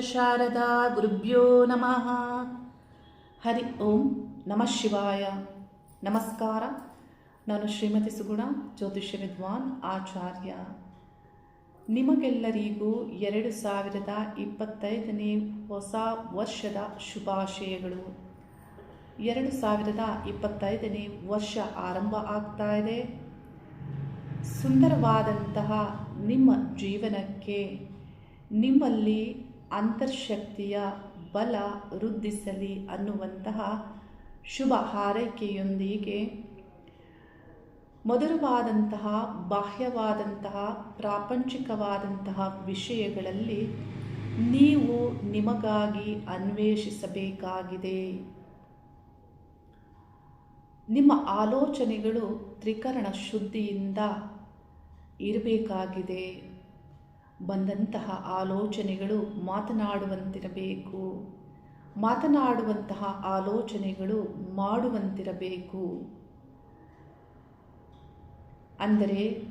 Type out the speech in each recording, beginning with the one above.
ಶಾರದಾ ಗುರುಭ್ಯೋ ನಮಃ. ಹರಿ ಓಂ ನಮಃ ಶಿವಾಯ. ನಮಸ್ಕಾರ. ನಾನು ಶ್ರೀಮತಿ ಸುಗುಣ, ಜ್ಯೋತಿಷ್ಯ ವಿದ್ವಾನ್ ಆಚಾರ್ಯ. ನಿಮಗೆಲ್ಲರಿಗೂ ಎರಡು ಸಾವಿರದ ಇಪ್ಪತ್ತೈದನೇ ಹೊಸ ವರ್ಷದ ಶುಭಾಶಯಗಳು. ಎರಡು ಸಾವಿರದ ಇಪ್ಪತ್ತೈದನೇ ವರ್ಷ ಆರಂಭ ಆಗ್ತಾ ಇದೆ. ಸುಂದರವಾದಂತಹ ನಿಮ್ಮ ಜೀವನಕ್ಕೆ ನಿಮ್ಮಲ್ಲಿ ಅಂತರ್ಶಕ್ತಿಯ ಬಲ ವೃದ್ಧಿಸಲಿ ಅನ್ನುವಂತಹ ಶುಭ ಹಾರೈಕೆಯೊಂದಿಗೆ ಮಧುರವಾದಂತಹ, ಬಾಹ್ಯವಾದಂತಹ, ಪ್ರಾಪಂಚಿಕವಾದಂತಹ ವಿಷಯಗಳಲ್ಲಿ ನೀವು ನಿಮಗಾಗಿ ಅನ್ವೇಷಿಸಬೇಕಾಗಿದೆ. ನಿಮ್ಮ ಆಲೋಚನೆಗಳು ತ್ರಿಕರಣ ಶುದ್ಧಿಯಿಂದ ಇರಬೇಕಾಗಿದೆ. ಬಂದಂತಹ ಆಲೋಚನೆಗಳು ಮಾತನಾಡುವಂತಿರಬೇಕು. ಮಾತನಾಡುವಂತಹ ಆಲೋಚನೆಗಳು ಮಾಡುವಂತಿರಬೇಕು. ಅಂದರೆ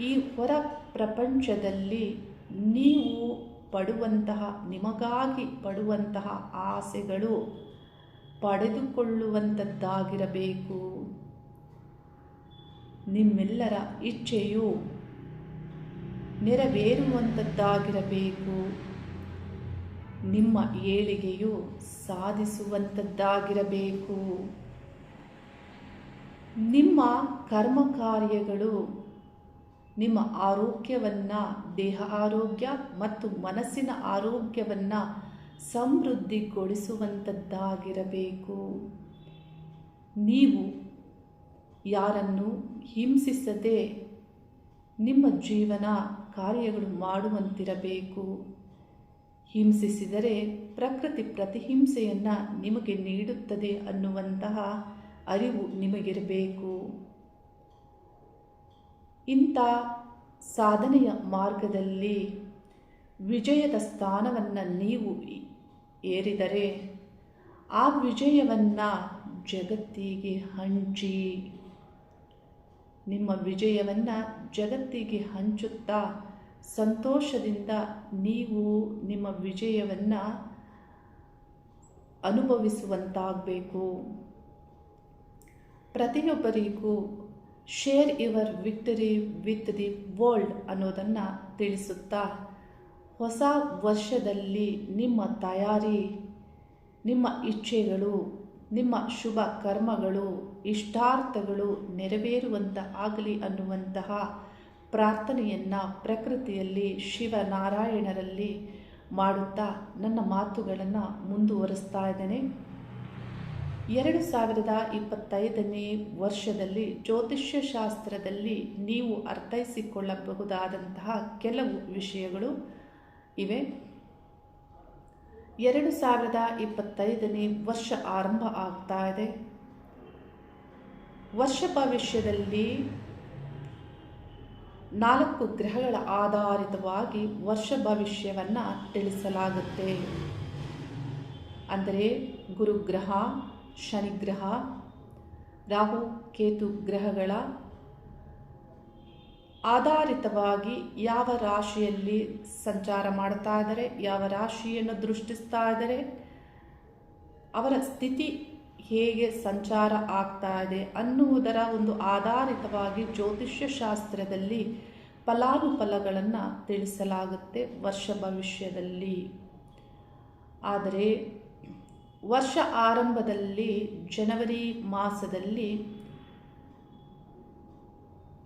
ಈ ಹೊರ ಪ್ರಪಂಚದಲ್ಲಿ ನೀವು ಪಡುವಂತಹ, ನಿಮಗಾಗಿ ಪಡುವಂತಹ ಆಸೆಗಳು ಪಡೆದುಕೊಳ್ಳುವಂಥದ್ದಾಗಿರಬೇಕು ನಿಮ್ಮೆಲ್ಲರ ಇಚ್ಛೆಯು ನೆರವೇರುವಂಥದ್ದಾಗಿರಬೇಕು. ನಿಮ್ಮ ಏಳಿಗೆಯು ಸಾಧಿಸುವಂಥದ್ದಾಗಿರಬೇಕು. ನಿಮ್ಮ ಕರ್ಮ ಕಾರ್ಯಗಳು ನಿಮ್ಮ ಆರೋಗ್ಯವನ್ನು, ದೇಹ ಆರೋಗ್ಯ ಮತ್ತು ಮನಸ್ಸಿನ ಆರೋಗ್ಯವನ್ನು ಸಮೃದ್ಧಿಗೊಳಿಸುವಂಥದ್ದಾಗಿರಬೇಕು. ನೀವು ಯಾರನ್ನು ಹಿಂಸಿಸದೆ ನಿಮ್ಮ ಜೀವನ ಕಾರ್ಯಗಳು ಮಾಡುವಂತಿರಬೇಕು. ಹಿಂಸಿಸಿದರೆ ಪ್ರಕೃತಿ ಪ್ರತಿಹಿಂಸೆಯನ್ನು ನಿಮಗೆ ನೀಡುತ್ತದೆ ಅನ್ನುವಂತಹ ಅರಿವು ನಿಮಗಿರಬೇಕು. ಇಂಥ ಸಾಧನೆಯ ಮಾರ್ಗದಲ್ಲಿ ವಿಜಯದ ಸ್ಥಾನವನ್ನು ನೀವು ಏರಿದರೆ ಆ ವಿಜಯವನ್ನು ಜಗತ್ತಿಗೆ ಹಂಚಿ ನಿಮ್ಮ ವಿಜಯವನ್ನು ಜಗತ್ತಿಗೆ ಹಂಚುತ್ತಾ ಸಂತೋಷದಿಂದ ನೀವು ನಿಮ್ಮ ವಿಜಯವನ್ನು ಅನುಭವಿಸುವಂತಾಗಬೇಕು. ಪ್ರತಿಯೊಬ್ಬರಿಗೂ share your victory with the world ಅನ್ನೋದನ್ನು ತಿಳಿಸುತ್ತಾ ಹೊಸ ವರ್ಷದಲ್ಲಿ ನಿಮ್ಮ ತಯಾರಿ, ನಿಮ್ಮ ಇಚ್ಛೆಗಳು, ನಿಮ್ಮ ಶುಭ ಕರ್ಮಗಳು ಇಷ್ಟಾರ್ಥಗಳು ನೆರವೇರುವಂತ ಆಗಲಿ ಅನ್ನುವಂತಹ ಪ್ರಾರ್ಥನೆಯನ್ನು ಪ್ರಕೃತಿಯಲ್ಲಿ ಶಿವನಾರಾಯಣರಲ್ಲಿ ಮಾಡುತ್ತಾ ನನ್ನ ಮಾತುಗಳನ್ನು ಮುಂದುವರಿಸ್ತಾ ಇದ್ದೇನೆ. ಎರಡು ಸಾವಿರದ ಇಪ್ಪತ್ತೈದನೇ ವರ್ಷದಲ್ಲಿ ಜ್ಯೋತಿಷ್ಯ ಶಾಸ್ತ್ರದಲ್ಲಿ ನೀವು ಅರ್ಥೈಸಿಕೊಳ್ಳಬಹುದಾದಂತಹ ಕೆಲವು ವಿಷಯಗಳು ಇವೆ. ಎರಡು ಸಾವಿರದ ಇಪ್ಪತ್ತೈದನೇ ವರ್ಷ ಆರಂಭ ಆಗ್ತಾ ಇದೆ. ವರ್ಷ ಭವಿಷ್ಯದಲ್ಲಿ ನಾಲ್ಕು ಗ್ರಹಗಳ ಆಧಾರಿತವಾಗಿ ವರ್ಷ ಭವಿಷ್ಯವನ್ನು ತಿಳಿಸಲಾಗುತ್ತೆ. ಅಂದರೆ ಗುರುಗ್ರಹ, ಶನಿಗ್ರಹ, ರಾಹು, ಕೇತು ಗ್ರಹಗಳ ಆಧಾರಿತವಾಗಿ ಯಾವ ರಾಶಿಯಲ್ಲಿ ಸಂಚಾರ ಮಾಡ್ತಾ ಇದ್ದಾರೆ, ಯಾವ ರಾಶಿಯನ್ನು ದೃಷ್ಟಿಸ್ತಾ ಇದ್ದಾರೆ, ಅವರ ಸ್ಥಿತಿ ಹೇಗೆ ಸಂಚಾರ ಆಗ್ತಾ ಇದೆ ಅನ್ನುವುದರ ಒಂದು ಆಧಾರಿತವಾಗಿ ಜ್ಯೋತಿಷ್ಯ ಶಾಸ್ತ್ರದಲ್ಲಿ ಫಲಾನುಫಲಗಳನ್ನು ತಿಳಿಸಲಾಗುತ್ತೆ ವರ್ಷ ಭವಿಷ್ಯದಲ್ಲಿ. ಆದರೆ ವರ್ಷ ಆರಂಭದಲ್ಲಿ ಜನವರಿ ಮಾಸದಲ್ಲಿ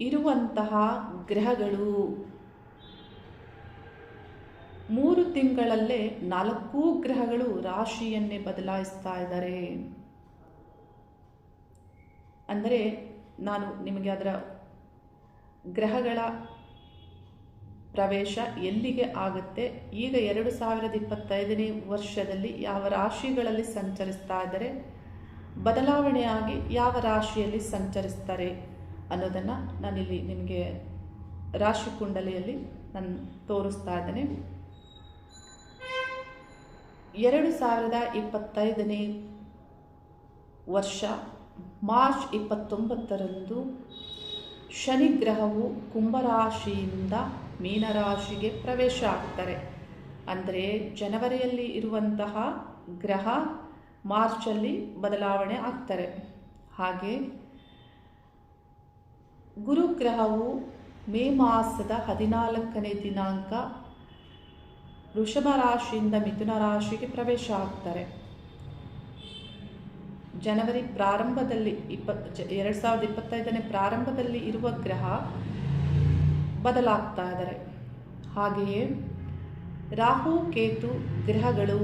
ಇರುವಂತಹ ಗ್ರಹಗಳು ಮೂರು ತಿಂಗಳಲ್ಲೇ ನಾಲ್ಕು ಗ್ರಹಗಳು ರಾಶಿಯನ್ನೇ ಬದಲಾಯಿಸ್ತಾ ಇದ್ದಾರೆ. ಅಂದರೆ ನಾನು ನಿಮಗೆ ಅದರ ಗ್ರಹಗಳ ಪ್ರವೇಶ ಎಲ್ಲಿಗೆ ಆಗುತ್ತೆ? ಈಗ ಎರಡು ಸಾವಿರದ ಇಪ್ಪತ್ತೈದನೇ ವರ್ಷದಲ್ಲಿ ಯಾವ ರಾಶಿಗಳಲ್ಲಿ ಸಂಚರಿಸ್ತಾ ಇದ್ದಾರೆ? ಬದಲಾವಣೆಯಾಗಿ ಯಾವ ರಾಶಿಯಲ್ಲಿ ಸಂಚರಿಸ್ತಾರೆ ಅನ್ನೋದನ್ನು ನಾನಿಲ್ಲಿ ನಿಮಗೆ ರಾಶಿ ಕುಂಡಲಿಯಲ್ಲಿ ನಾನು ತೋರಿಸ್ತಾ ಇದ್ದೇನೆ. ಎರಡು ಸಾವಿರದ ಇಪ್ಪತ್ತೈದನೇ ವರ್ಷ ಮಾರ್ಚ್ ಇಪ್ಪತ್ತೊಂಬತ್ತರಂದು ಶನಿ ಗ್ರಹವು ಕುಂಭರಾಶಿಯಿಂದ ಮೀನರಾಶಿಗೆ ಪ್ರವೇಶ ಆಗ್ತಾರೆ. ಅಂದರೆ ಜನವರಿಯಲ್ಲಿ ಇರುವಂತಹ ಗ್ರಹ ಮಾರ್ಚಲ್ಲಿ ಬದಲಾವಣೆ ಆಗ್ತಾರೆ. ಹಾಗೆ ಗುರುಗ್ರಹವು ಮೇ ಮಾಸದ ಹದಿನಾಲ್ಕನೇ ದಿನಾಂಕ ವೃಷಭ ರಾಶಿಯಿಂದ ಮಿಥುನ ರಾಶಿಗೆ ಪ್ರವೇಶ ಆಗ್ತಾರೆ. ಜನವರಿ ಪ್ರಾರಂಭದಲ್ಲಿ ಇಪ್ಪತ್ ಎರಡು ಸಾವಿರದ ಇಪ್ಪತ್ತೈದನೇ ಪ್ರಾರಂಭದಲ್ಲಿ ಇರುವ ಗ್ರಹ ಬದಲಾಗ್ತಾ ಇದ್ದಾರೆ. ಹಾಗೆಯೇ ರಾಹು, ಕೇತು ಗ್ರಹಗಳು,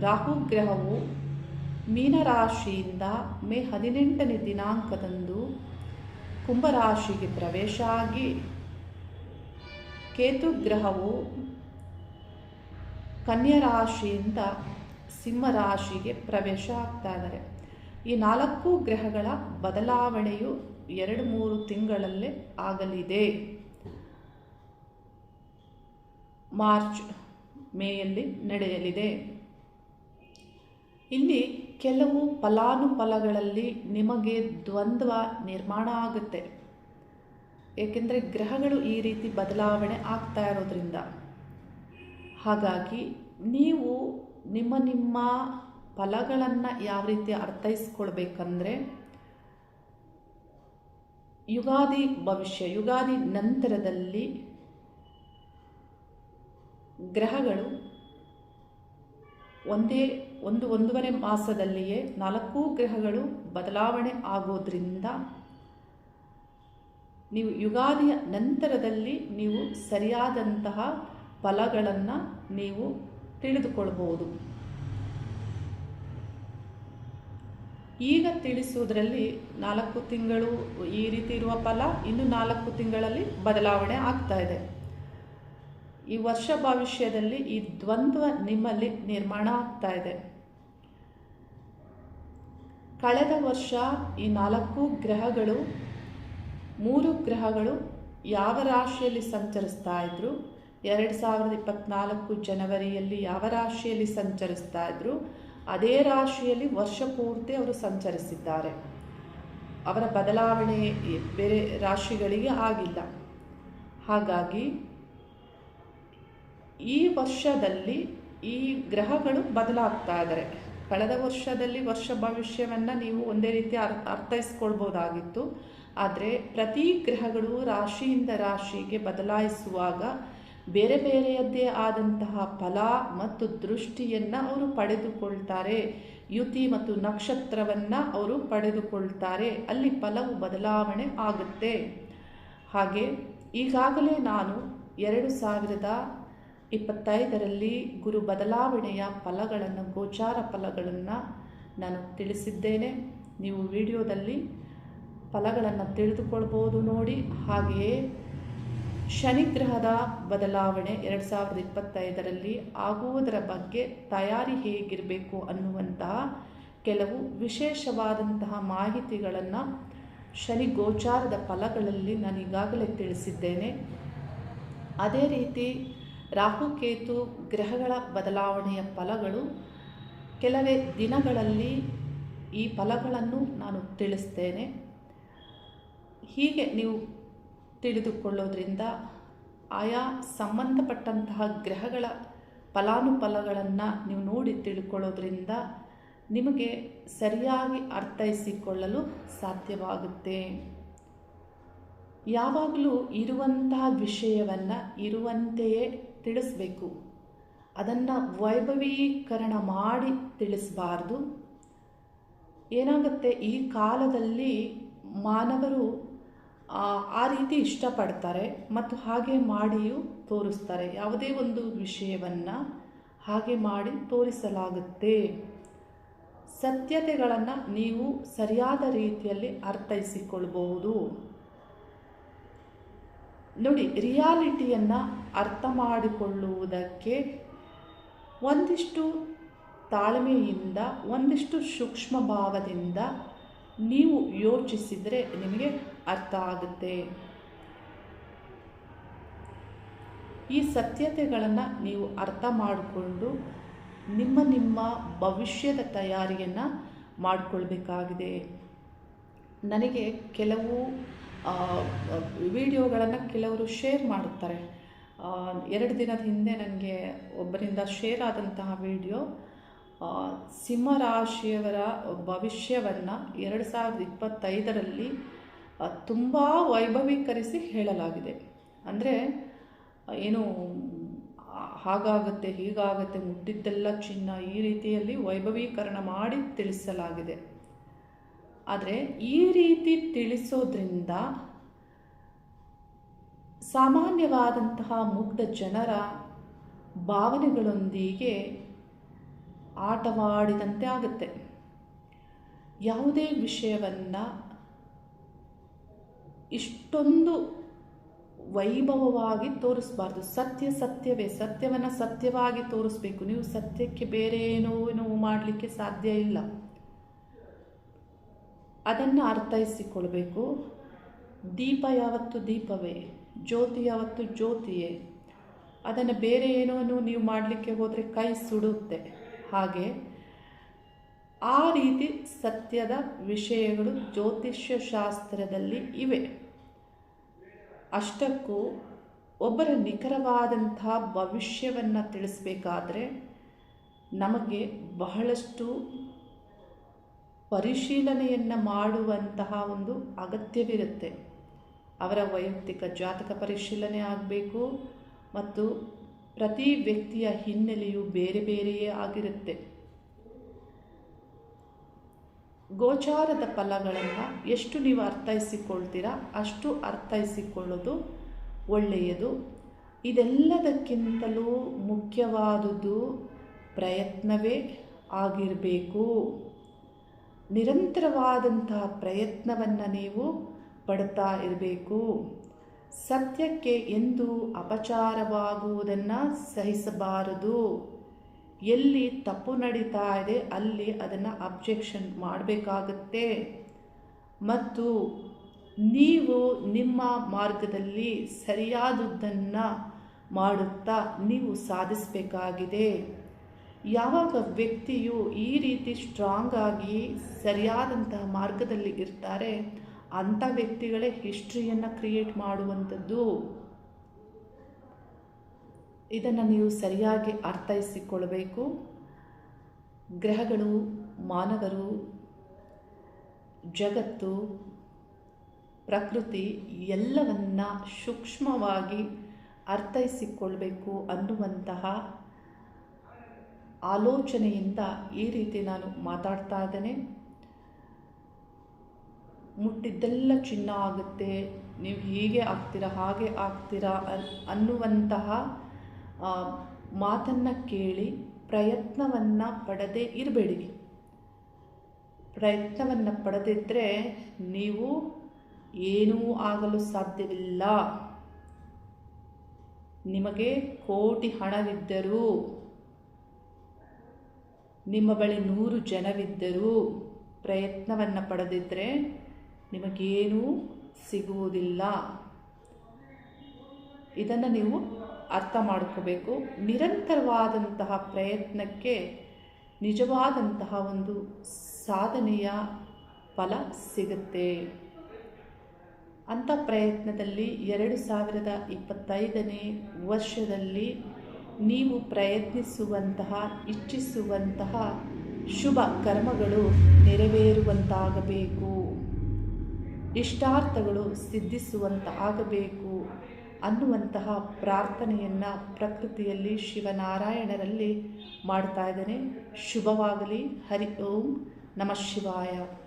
ರಾಹು ಗ್ರಹವು ಮೀನರಾಶಿಯಿಂದ ಮೇ ಹದಿನೆಂಟನೇ ದಿನಾಂಕದಂದು ಕುಂಭರಾಶಿಗೆ ಪ್ರವೇಶ ಆಗಿ ಕೇತು ಗ್ರಹವು ಕನ್ಯಾ ರಾಶಿಯಿಂದ ಸಿಂಹರಾಶಿಗೆ ಪ್ರವೇಶ ಆಗ್ತಾ ಇದ್ದಾರೆ. ಈ ನಾಲ್ಕು ಗ್ರಹಗಳ ಬದಲಾವಣೆಯು ಎರಡು ಮೂರು ತಿಂಗಳಲ್ಲೇ ಆಗಲಿದೆ. ಮಾರ್ಚ್, ಮೇಯಲ್ಲಿ ನಡೆಯಲಿದೆ. ಇಲ್ಲಿ ಕೆಲವು ಫಲಾನುಫಲಗಳಲ್ಲಿ ನಿಮಗೆ ದ್ವಂದ್ವ ನಿರ್ಮಾಣ ಆಗುತ್ತೆ. ಏಕೆಂದರೆ ಗ್ರಹಗಳು ಈ ರೀತಿ ಬದಲಾವಣೆ ಆಗ್ತಾ ಇರೋದ್ರಿಂದ. ಹಾಗಾಗಿ ನೀವು ನಿಮ್ಮ ನಿಮ್ಮ ಫಲಗಳನ್ನು ಯಾವ ರೀತಿ ಅರ್ಥೈಸ್ಕೊಳ್ಬೇಕಂದ್ರೆ ಯುಗಾದಿ ಭವಿಷ್ಯ, ಯುಗಾದಿ ನಂತರದಲ್ಲಿ ಗ್ರಹಗಳು ಒಂದೇ, ಒಂದು, ಒಂದೂವರೆ ಮಾಸದಲ್ಲಿಯೇ ನಾಲ್ಕು ಗ್ರಹಗಳು ಬದಲಾವಣೆ ಆಗೋದ್ರಿಂದ ನೀವು ಯುಗಾದಿಯ ನಂತರದಲ್ಲಿ ನೀವು ಸರಿಯಾದಂತಹ ಫಲಗಳನ್ನು ನೀವು ತಿಳಿದುಕೊಳ್ಬೋದು ಈಗ ತಿಳಿಸುವುದರಲ್ಲಿ ನಾಲ್ಕು ತಿಂಗಳು ಈ ರೀತಿ ಇರುವ ಫಲ, ಇನ್ನು ನಾಲ್ಕು ತಿಂಗಳಲ್ಲಿ ಬದಲಾವಣೆ ಆಗ್ತಾ ಇದೆ. ಈ ವರ್ಷ ಭವಿಷ್ಯದಲ್ಲಿ ಈ ದ್ವಂದ್ವ ನಿಮ್ಮಲ್ಲಿ ನಿರ್ಮಾಣ ಆಗ್ತಾ ಇದೆ. ಕಳೆದ ವರ್ಷ ಈ ನಾಲ್ಕು ಗ್ರಹಗಳು, ಮೂರು ಗ್ರಹಗಳು ಯಾವ ರಾಶಿಯಲ್ಲಿ ಸಂಚರಿಸ್ತಾ ಇದ್ರು? ಎರಡು ಸಾವಿರದ ಇಪ್ಪತ್ನಾಲ್ಕು ಜನವರಿಯಲ್ಲಿ ಯಾವ ರಾಶಿಯಲ್ಲಿ ಸಂಚರಿಸ್ತಾ ಇದ್ರು? ಅದೇ ರಾಶಿಯಲ್ಲಿ ವರ್ಷ ಪೂರ್ತಿ ಅವರು ಸಂಚರಿಸಿದ್ದಾರೆ. ಅವರ ಬದಲಾವಣೆ ಬೇರೆ ರಾಶಿಗಳಿಗೆ ಆಗಿಲ್ಲ. ಹಾಗಾಗಿ ಈ ವರ್ಷದಲ್ಲಿ ಈ ಗ್ರಹಗಳು ಬದಲಾಗ್ತಾ ಇದ್ದಾರೆ. ಕಳೆದ ವರ್ಷದಲ್ಲಿ ವರ್ಷ ಭವಿಷ್ಯವನ್ನು ನೀವು ಒಂದೇ ರೀತಿ ಅರ್ಥ ಅರ್ಥೈಸ್ಕೊಳ್ಬೋದಾಗಿತ್ತು. ಆದರೆ ಪ್ರತಿ ಗ್ರಹಗಳು ರಾಶಿಯಿಂದ ರಾಶಿಗೆ ಬದಲಾಯಿಸುವಾಗ ಬೇರೆ ಬೇರೆಯದ್ದೇ ಆದಂತಹ ಫಲ ಮತ್ತು ದೃಷ್ಟಿಯನ್ನು ಅವರು ಪಡೆದುಕೊಳ್ತಾರೆ. ಯುತಿ ಮತ್ತು ನಕ್ಷತ್ರವನ್ನು ಅವರು ಪಡೆದುಕೊಳ್ತಾರೆ. ಅಲ್ಲಿ ಫಲವು ಬದಲಾವಣೆ ಆಗುತ್ತೆ. ಹಾಗೆ ಈಗಾಗಲೇ ನಾನು ಎರಡು ಸಾವಿರದ ಇಪ್ಪತ್ತೈದರಲ್ಲಿ ಗುರು ಬದಲಾವಣೆಯ ಫಲಗಳನ್ನು, ಗೋಚಾರ ಫಲಗಳನ್ನು ನಾನು ತಿಳಿಸಿದ್ದೇನೆ. ನೀವು ವಿಡಿಯೋದಲ್ಲಿ ಫಲಗಳನ್ನು ತಿಳಿದುಕೊಳ್ಬೋದು ನೋಡಿ. ಹಾಗೆಯೇ ಶನಿಗ್ರಹದ ಬದಲಾವಣೆ ಎರಡು ಸಾವಿರದ ಇಪ್ಪತ್ತೈದರಲ್ಲಿ ಆಗುವುದರ ಬಗ್ಗೆ ತಯಾರಿ ಹೇಗಿರಬೇಕು ಅನ್ನುವಂತಹ ಕೆಲವು ವಿಶೇಷವಾದಂತಹ ಮಾಹಿತಿಗಳನ್ನು ಶನಿ ಗೋಚಾರದ ಫಲಗಳಲ್ಲಿ ನಾನು ಈಗಾಗಲೇ ತಿಳಿಸಿದ್ದೇನೆ. ಅದೇ ರೀತಿ ರಾಹುಕೇತು ಗ್ರಹಗಳ ಬದಲಾವಣೆಯ ಫಲಗಳು ಕೆಲವೇ ದಿನಗಳಲ್ಲಿ ಈ ಫಲಗಳನ್ನು ನಾನು ತಿಳಿಸ್ತೇನೆ. ಹೀಗೆ ನೀವು ತಿಳಿದುಕೊಳ್ಳೋದ್ರಿಂದ ಆಯಾ ಸಂಬಂಧಪಟ್ಟಂತಹ ಗ್ರಹಗಳ ಫಲಾನುಫಲಗಳನ್ನು ನೀವು ನೋಡಿ ತಿಳ್ಕೊಳ್ಳೋದ್ರಿಂದ ನಿಮಗೆ ಸರಿಯಾಗಿ ಅರ್ಥೈಸಿಕೊಳ್ಳಲು ಸಾಧ್ಯವಾಗುತ್ತೆ. ಯಾವಾಗಲೂ ಇರುವಂತಹ ವಿಷಯವನ್ನು ಇರುವಂತೆಯೇ ತಿಳಿಸ್ಬೇಕು. ಅದನ್ನು ವೈಭವೀಕರಣ ಮಾಡಿ ತಿಳಿಸಬಾರ್ದು. ಏನಾಗುತ್ತೆ, ಈ ಕಾಲದಲ್ಲಿ ಮಾನವರು ಆ ರೀತಿ ಇಷ್ಟಪಡ್ತಾರೆ ಮತ್ತು ಹಾಗೆ ಮಾಡಿಯೂ ತೋರಿಸ್ತಾರೆ. ಯಾವುದೇ ಒಂದು ವಿಷಯವನ್ನು ಹಾಗೆ ಮಾಡಿ ತೋರಿಸಲಾಗುತ್ತೆ. ಸತ್ಯತೆಗಳನ್ನು ನೀವು ಸರಿಯಾದ ರೀತಿಯಲ್ಲಿ ಅರ್ಥೈಸಿಕೊಳ್ಬಹುದು. ನೋಡಿ, ರಿಯಾಲಿಟಿಯನ್ನು ಅರ್ಥ ಮಾಡಿಕೊಳ್ಳುವುದಕ್ಕೆ ಒಂದಿಷ್ಟು ತಾಳ್ಮೆಯಿಂದ, ಒಂದಿಷ್ಟು ಸೂಕ್ಷ್ಮ ಭಾವದಿಂದ ನೀವು ಯೋಚಿಸಿದರೆ ನಿಮಗೆ ಅರ್ಥ ಆಗುತ್ತೆ. ಈ ಸತ್ಯತೆಗಳನ್ನು ನೀವು ಅರ್ಥ ಮಾಡಿಕೊಂಡು ನಿಮ್ಮ ನಿಮ್ಮ ಭವಿಷ್ಯದ ತಯಾರಿಯನ್ನು ಮಾಡಿಕೊಳ್ಬೇಕಾಗಿದೆ. ನನಗೆ ಕೆಲವು ವಿಡಿಯೋಗಳನ್ನು ಕೆಲವರು ಶೇರ್ ಮಾಡುತ್ತಾರೆ. ಎರಡು ದಿನದ ಹಿಂದೆ ನನಗೆ ಒಬ್ಬರಿಂದ ಶೇರ್ ಆದಂತಹ ವಿಡಿಯೋ ಸಿಂಹರಾಶಿಯವರ ಭವಿಷ್ಯವನ್ನು ಎರಡು ಸಾವಿರದ ಇಪ್ಪತ್ತೈದರಲ್ಲಿ ತುಂಬ ವೈಭವೀಕರಿಸಿ ಹೇಳಲಾಗಿದೆ. ಅಂದರೆ ಏನು ಹಾಗಾಗತ್ತೆ, ಹಾಗಾಗುತ್ತೆ, ಮುಟ್ಟಿದ್ದೆಲ್ಲ ಚಿನ್ನ ಈ ರೀತಿಯಲ್ಲಿ ವೈಭವೀಕರಣ ಮಾಡಿ ತಿಳಿಸಲಾಗಿದೆ. ಆದರೆ, ಈ ರೀತಿ ತಿಳಿಸೋದ್ರಿಂದ ಸಾಮಾನ್ಯವಾದಂತಹ ಮುಗ್ಧ ಜನರ ಭಾವನೆಗಳೊಂದಿಗೆ ಆಟವಾಡಿದಂತೆ ಆಗುತ್ತೆ. ಯಾವುದೇ ವಿಷಯವನ್ನು ಇಷ್ಟೊಂದು ವೈಭವವಾಗಿ ತೋರಿಸಬಾರ್ದು. ಸತ್ಯ ಸತ್ಯವೇ, ಸತ್ಯವನ್ನು ಸತ್ಯವಾಗಿ ತೋರಿಸ್ಬೇಕು. ನೀವು ಸತ್ಯಕ್ಕೆ ಬೇರೆ ಏನೋ ಏನೋ ಮಾಡಲಿಕ್ಕೆ ಸಾಧ್ಯ ಇಲ್ಲ. ಅದನ್ನು ಅರ್ಥೈಸಿಕೊಳ್ಬೇಕು. ದೀಪ ಯಾವತ್ತು ದೀಪವೇ? ಜ್ಯೋತಿ ಯಾವತ್ತು ಜ್ಯೋತಿಯೇ? ಅದನ್ನು ಬೇರೆ ಏನೋ ನೀವು ಮಾಡಲಿಕ್ಕೆ ಹೋದರೆ ಕೈ ಸುಡುತ್ತೆ. ಹಾಗೆ ಆ ರೀತಿ ಸತ್ಯದ ವಿಷಯಗಳು ಜ್ಯೋತಿಷ್ಯ ಶಾಸ್ತ್ರದಲ್ಲಿ ಇವೆ. ಅಷ್ಟಕ್ಕೂ ಒಬ್ಬರ ನಿಖರವಾದಂಥ ಭವಿಷ್ಯವನ್ನು ತಿಳಿಸಬೇಕಾದ್ರೆ ನಮಗೆ ಬಹಳಷ್ಟು ಪರಿಶೀಲನೆಯನ್ನು ಮಾಡುವಂತಹ ಒಂದು ಅಗತ್ಯವಿರುತ್ತೆ. ಅವರ ವೈಯಕ್ತಿಕ ಜಾತಕ ಪರಿಶೀಲನೆ ಆಗಬೇಕು ಮತ್ತು ಪ್ರತಿ ವ್ಯಕ್ತಿಯ ಹಿನ್ನೆಲೆಯು ಬೇರೆ ಬೇರೆಯೇ ಆಗಿರುತ್ತೆ. ಗೋಚಾರದ ಫಲಗಳನ್ನು ಎಷ್ಟು ನೀವು ಅರ್ಥೈಸಿಕೊಳ್ತೀರಾ, ಅಷ್ಟು ಅರ್ಥೈಸಿಕೊಳ್ಳೋದು ಒಳ್ಳೆಯದು. ಇದೆಲ್ಲದಕ್ಕಿಂತಲೂ ಮುಖ್ಯವಾದುದು ಪ್ರಯತ್ನವೇ ಆಗಿರಬೇಕು. ನಿರಂತರವಾದಂತಹ ಪ್ರಯತ್ನವನ್ನು ನೀವು ಪಡ್ತಾ ಇರಬೇಕು. ಸತ್ಯಕ್ಕೆ ಎಂದು ಅಪಚಾರವಾಗುವುದನ್ನು ಸಹಿಸಬಾರದು. ಎಲ್ಲಿ ತಪ್ಪು ನಡೀತಾ ಇದೆ, ಅಲ್ಲಿ ಅದನ್ನು ಅಬ್ಜೆಕ್ಷನ್ ಮಾಡಬೇಕಾಗತ್ತೆ. ಮತ್ತು ನೀವು ನಿಮ್ಮ ಮಾರ್ಗದಲ್ಲಿ ಸರಿಯಾದುದನ್ನು ಮಾಡುತ್ತಾ ನೀವು ಸಾಧಿಸಬೇಕಾಗಿದೆ. ಯಾವಾಗ ವ್ಯಕ್ತಿಯು ಈ ರೀತಿ ಸ್ಟ್ರಾಂಗ್ ಆಗಿ ಸರಿಯಾದಂತಹ ಮಾರ್ಗದಲ್ಲಿ ಇರ್ತಾರೆ ಅಂಥ ವ್ಯಕ್ತಿಗಳೇ ಹಿಸ್ಟ್ರಿಯನ್ನು ಕ್ರಿಯೇಟ್ ಮಾಡುವಂಥದ್ದು. ಇದನ್ನು ನೀವು ಸರಿಯಾಗಿ ಅರ್ಥೈಸಿಕೊಳ್ಳಬೇಕು ಗ್ರಹಗಳು, ಮಾನವರು, ಜಗತ್ತು, ಪ್ರಕೃತಿ ಎಲ್ಲವನ್ನ ಸೂಕ್ಷ್ಮವಾಗಿ ಅರ್ಥೈಸಿಕೊಳ್ಬೇಕು ಅನ್ನುವಂತಹ ಆಲೋಚನೆಯಿಂದ ಈ ರೀತಿ ನಾನು ಮಾತಾಡ್ತಾ ಇದ್ದೇನೆ. ಮುಟ್ಟಿದ್ದೆಲ್ಲ ಚಿನ್ನ ಆಗುತ್ತೆ. ನೀವು ಹೀಗೆ ಆಗ್ತೀರಾ, ಹಾಗೆ ಆಗ್ತೀರಾ ಅನ್, ಅನ್ನುವಂತಹ ಮಾತನ್ನು ಕೇಳಿ ಪ್ರಯತ್ನವನ್ನು ಪಡದೇ ಇರಬೇಡಿ. ಪ್ರಯತ್ನವನ್ನು ಪಡೆದಿದ್ದರೆ ನೀವು ಏನೂ ಆಗಲು ಸಾಧ್ಯವಿಲ್ಲ. ನಿಮಗೆ ಕೋಟಿ ಹಣವಿದ್ದರೂ, ನಿಮ್ಮ ಬಳಿ ನೂರು ಜನವಿದ್ದರೂ ಪ್ರಯತ್ನವನ್ನು ಪಡೆದಿದ್ದರೆ ನಿಮಗೇನೂ ಸಿಗುವುದಿಲ್ಲ. ಇದನ್ನು ನೀವು ಅರ್ಥ ಮಾಡ್ಕೋಬೇಕು. ನಿರಂತರವಾದಂತಹ ಪ್ರಯತ್ನಕ್ಕೆ ನಿಜವಾದಂತಹ ಒಂದು ಸಾಧನೆಯ ಫಲ ಸಿಗುತ್ತೆ. ಅಂಥ ಪ್ರಯತ್ನದಲ್ಲಿ ಎರಡು ಸಾವಿರದ ಇಪ್ಪತ್ತೈದನೇ ವರ್ಷದಲ್ಲಿ ನೀವು ಪ್ರಯತ್ನಿಸುವಂತಹ, ಇಚ್ಛಿಸುವಂತಹ ಶುಭ ಕರ್ಮಗಳು ನೆರವೇರುವಂತಾಗಬೇಕು. ಇಷ್ಟಾರ್ಥಗಳು ಸಿದ್ಧಿಸುವಂತಾಗಬೇಕು ಅನ್ನುವಂತಹ ಪ್ರಾರ್ಥನೆಯನ್ನು ಪ್ರಕೃತಿಯಲ್ಲಿ ಶಿವನಾರಾಯಣರಲ್ಲಿ ಮಾಡ್ತಾ ಇದ್ದೇನೆ. ಶುಭವಾಗಲಿ. ಹರಿ ಓಂ. ನಮಃ ಶಿವಾಯ.